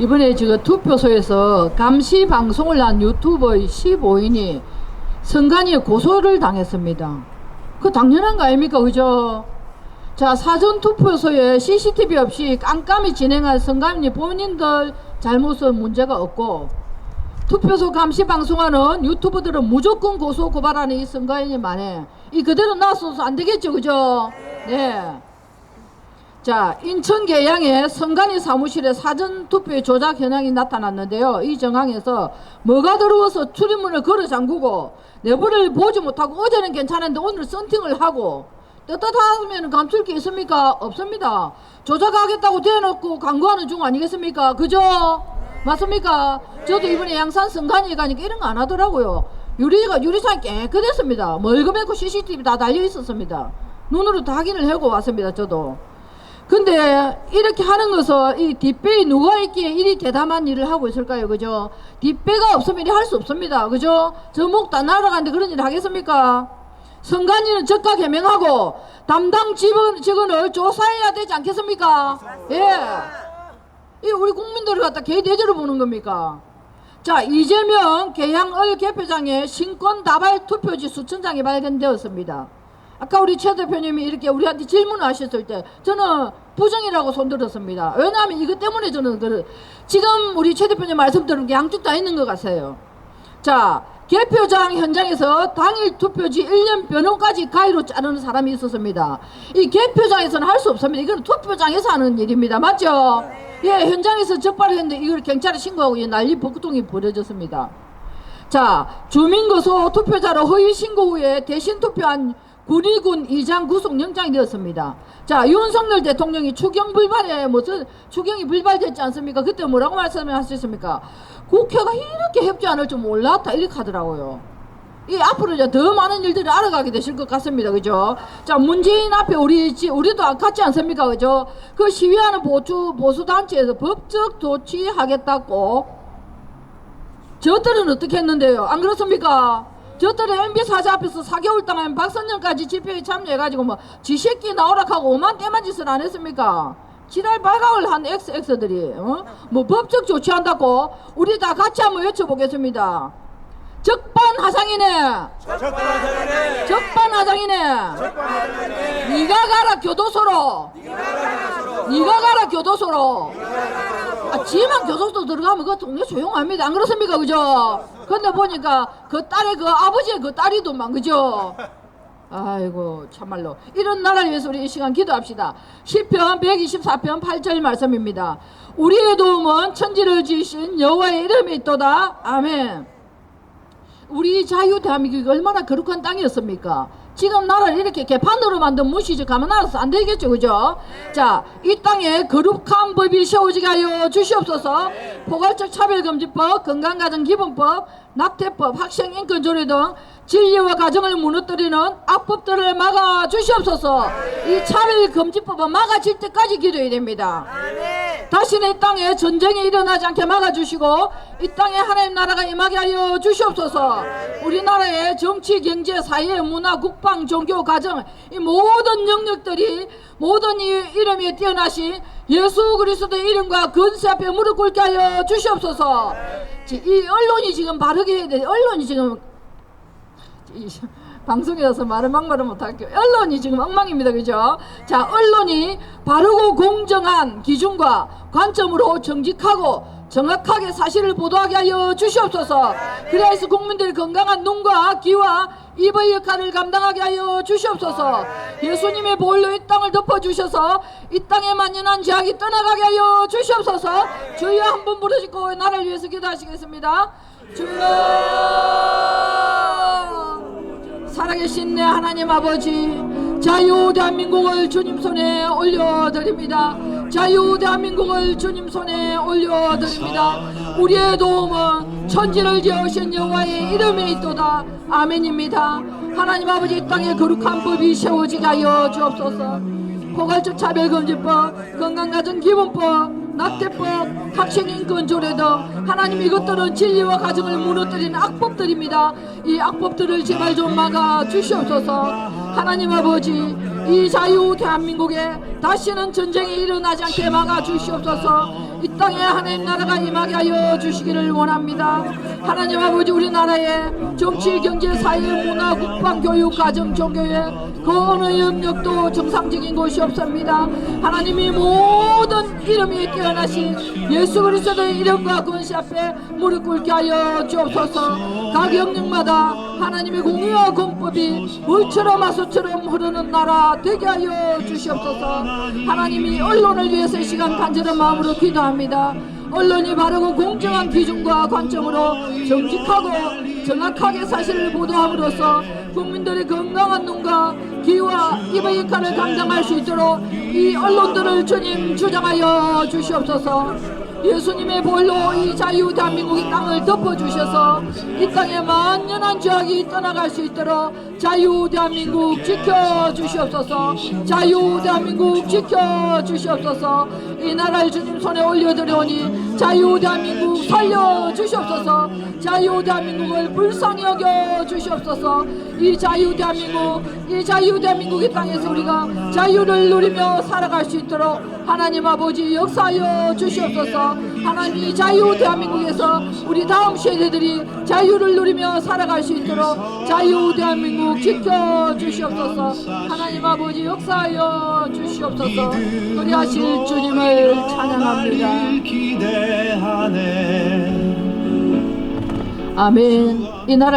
이번에 지금 투표소에서 감시 방송을 한 유튜버 15인이 선관위에 고소를 당했습니다. 그 당연한 거 아닙니까? 그죠? 자, 사전 투표소에 CCTV 없이 깜깜이 진행한 선관위 본인들 잘못은 문제가 없고 투표소 감시 방송하는 유튜버들은 무조건 고소 고발하는 이 선관위 만에 이 그대로 놔둬서 안 되겠죠, 그죠? 네. 자, 인천 계양의 선관위 사무실에 사전 투표의 조작 현황이 나타났는데요. 이 정황에서 뭐가 더러워서 출입문을 걸어 잠그고 내부를 보지 못하고 어제는 괜찮은데 오늘 썬팅을 하고 떳떳하면 감출 게 있습니까? 없습니다. 조작하겠다고 대놓고 광고하는 중 아니겠습니까? 그죠? 맞습니까? 저도 이번에 양산 선관위에 가니까 이런 거 안 하더라고요. 유리가 유리창이 깨끗했습니다. 멀금했고 CCTV 다 달려 있었습니다. 눈으로 다 확인을 하고 왔습니다. 저도. 근데 이렇게 하는 것은 이 뒷배에 누가 있기에 이리 대담한 일을 하고 있을까요? 그죠? 뒷배가 없으면 할수 없습니다. 그죠? 저목 다 날아가는데 그런 일 하겠습니까? 선관위는 적각 해명하고 담당 직원, 직원을 조사해야 되지 않겠습니까? 예. 이 우리 국민들을 갖다 개 대접을 보는 겁니까? 자, 이재명 계양을 개표장에 신권 다발 투표지 수천 장이 발견되었습니다. 아까 우리 최 대표님이 이렇게 우리한테 질문을 하셨을 때 저는 부정이라고 손들었습니다. 왜냐하면 이것 때문에 저는 그 지금 우리 최 대표님 말씀 들은 게 양쪽 다 있는 것 같아요. 자, 개표장 현장에서 당일 투표지 1년 변호까지 가위로 자르는 사람이 있었습니다. 이 개표장에서는 할 수 없습니다. 이건 투표장에서 하는 일입니다. 맞죠? 예, 현장에서 적발을 했는데 이걸 경찰에 신고하고 이 난리 복통이 벌어졌습니다. 자, 주민거소 투표자로 허위 신고 후에 대신 투표한 군의군 이장 구속영장이 되었습니다. 자, 윤석열 대통령이 추경 불발에 무슨 추경이 불발됐지 않습니까? 그때 뭐라고 말씀하셨습니까? 국회가 이렇게 협조안을 줄 몰랐다 이렇게 하더라고요. 이 앞으로 이제 더 많은 일들을 알아가게 되실 것 같습니다. 그죠? 자, 문재인 앞에 우리, 지- 우리도 같지 않습니까? 그죠? 그 시위하는 보수, 보수단체에서 법적 조치하겠다고 저들은 어떻게 했는데요? 안 그렇습니까? 저들은 MB 사자 앞에서 4개월 동안 박선영까지 집회에 참여해가지고 뭐 지새끼 나오락하고 오만 떼만 짓을 안 했습니까? 지랄 발각을 한 XX들이 어? 뭐 법적 조치한다고 우리 다 같이 한번 외쳐보겠습니다. 적반하장이네. 적반하장이네. 네가 가라 교도소로. 네가 가라 교도소로. 아, 지만 교도소 들어가면 그 동네 조용합니다. 안 그렇습니까? 그죠? 근데 보니까 그 딸의 그 아버지의 그 딸이도만, 그죠? 아이고, 참말로. 이런 나라를 위해서 우리 이 시간 기도합시다. 10편 124편 8절 말씀입니다. 우리의 도움은 천지를 지으신 여호와의 이름이 있도다. 아멘. 우리 자유 대한민국이 얼마나 거룩한 땅이었습니까? 지금 나라를 이렇게 개판으로 만든 무시지 가만 알아서 안 되겠죠, 그죠? 자, 이 땅에 거룩한 법이 세워지게 하여 주시옵소서. 포괄적 차별금지법, 건강가정기본법, 낙태법, 학생인권조례 등 진리와 가정을 무너뜨리는 악법들을 막아 주시옵소서. 이 차별금지법은 막아질 때까지 기도해야 됩니다. 다시는 이 땅에 전쟁이 일어나지 않게 막아주시고 이 땅에 하나님 나라가 임하게 하여 주시옵소서. 우리나라의 정치, 경제, 사회, 문화, 국방, 종교, 가정 이 모든 영역들이 모든 이 이름이 뛰어나신 예수 그리스도의 이름과 근세 앞에 무릎 꿇게 하여 주시옵소서. 지- 이 언론이 지금 바르게 해야 돼 언론이 지금 이 방송이라서 말을 막말을 못할게요. 언론이 지금 엉망입니다. 그죠? 자, 언론이 바르고 공정한 기준과 관점으로 정직하고 정확하게 사실을 보도하게 하여 주시옵소서. 그래서 국민들이 건강한 눈과 귀와 입의 역할을 감당하게 하여 주시옵소서. 예수님의 보혈로 이 땅을 덮어주셔서 이 땅에 만연한 죄악이 떠나가게 하여 주시옵소서. 주여 한 번 부르시고 나라를 위해서 기도하시겠습니다. 주여 살아계신 내 하나님 아버지 자유 대한민국을 주님 손에 올려드립니다. 자유 대한민국을 주님 손에 올려드립니다. 우리의 도움은 천지를 지으신 여호와의 이름에 있도다. 아멘입니다. 하나님 아버지 이 땅에 거룩한 법이 세워지게 하여 주옵소서. 포괄적 차별금지법, 건강가정기본법, 낙태법, 학생인권 조례 등 하나님 이것들은 진리와 가정을 무너뜨리는 악법들입니다. 이 악법들을 제발 좀 막아 주시옵소서. 하나님 아버지 이 자유 대한민국에 다시는 전쟁이 일어나지 않게 막아 주시옵소서. 이 땅에 하나님 나라가 임하게 하여 주시기를 원합니다. 하나님 아버지 우리나라의 정치, 경제, 사회, 문화, 국방, 교육, 가정, 종교에 그 어느 영역도 정상적인 곳이 없습니다. 하나님이 모든 이름이 깨어나신 예수 그리스도의 이름과 권세 앞에 무릎 꿇게 하여 주옵소서. 각 영역마다 하나님의 공의와 공법이 물처럼 하수처럼 흐르는 나라 되게 하여 주시옵소서. 하나님이 언론을 위해서 이 시간 간절한 마음으로 기도합니다. 언론이 바르고 공정한 기준과 관점으로 정직하고 정확하게 사실을 보도함으로써 국민들의 건강한 눈과 귀와 입의 역할을 감당할 수 있도록 이 언론들을 주님 주장하여 주시옵소서. 예수님의 볼로 이 자유 대한민국의 땅을 덮어주셔서 이 땅에 만연한 죄악이 떠나갈 수 있도록 자유 대한민국 지켜 주시옵소서. 자유 대한민국 지켜 주시옵소서. 이 나라를 주님 손에 올려드려오니 자유 대한민국 살려 주시옵소서. 자유 대한민국을 불쌍히 여겨 주시옵소서. 이 자유 대한민국 이 자유 대한민국의 땅에서 우리가 자유를 누리며 살아갈 수 있도록 하나님 아버지 역사하여 주시옵소서. 하나님 이 자유 대한민국에서 우리 다음 세대들이 자유를 누리며 살아갈 수 있도록 자유 대한민국 지켜 주시옵소서. 하나님 아버지 역사하여 주시옵소서. 그리하실 주님을 찬양합니다. 아멘. 이 나라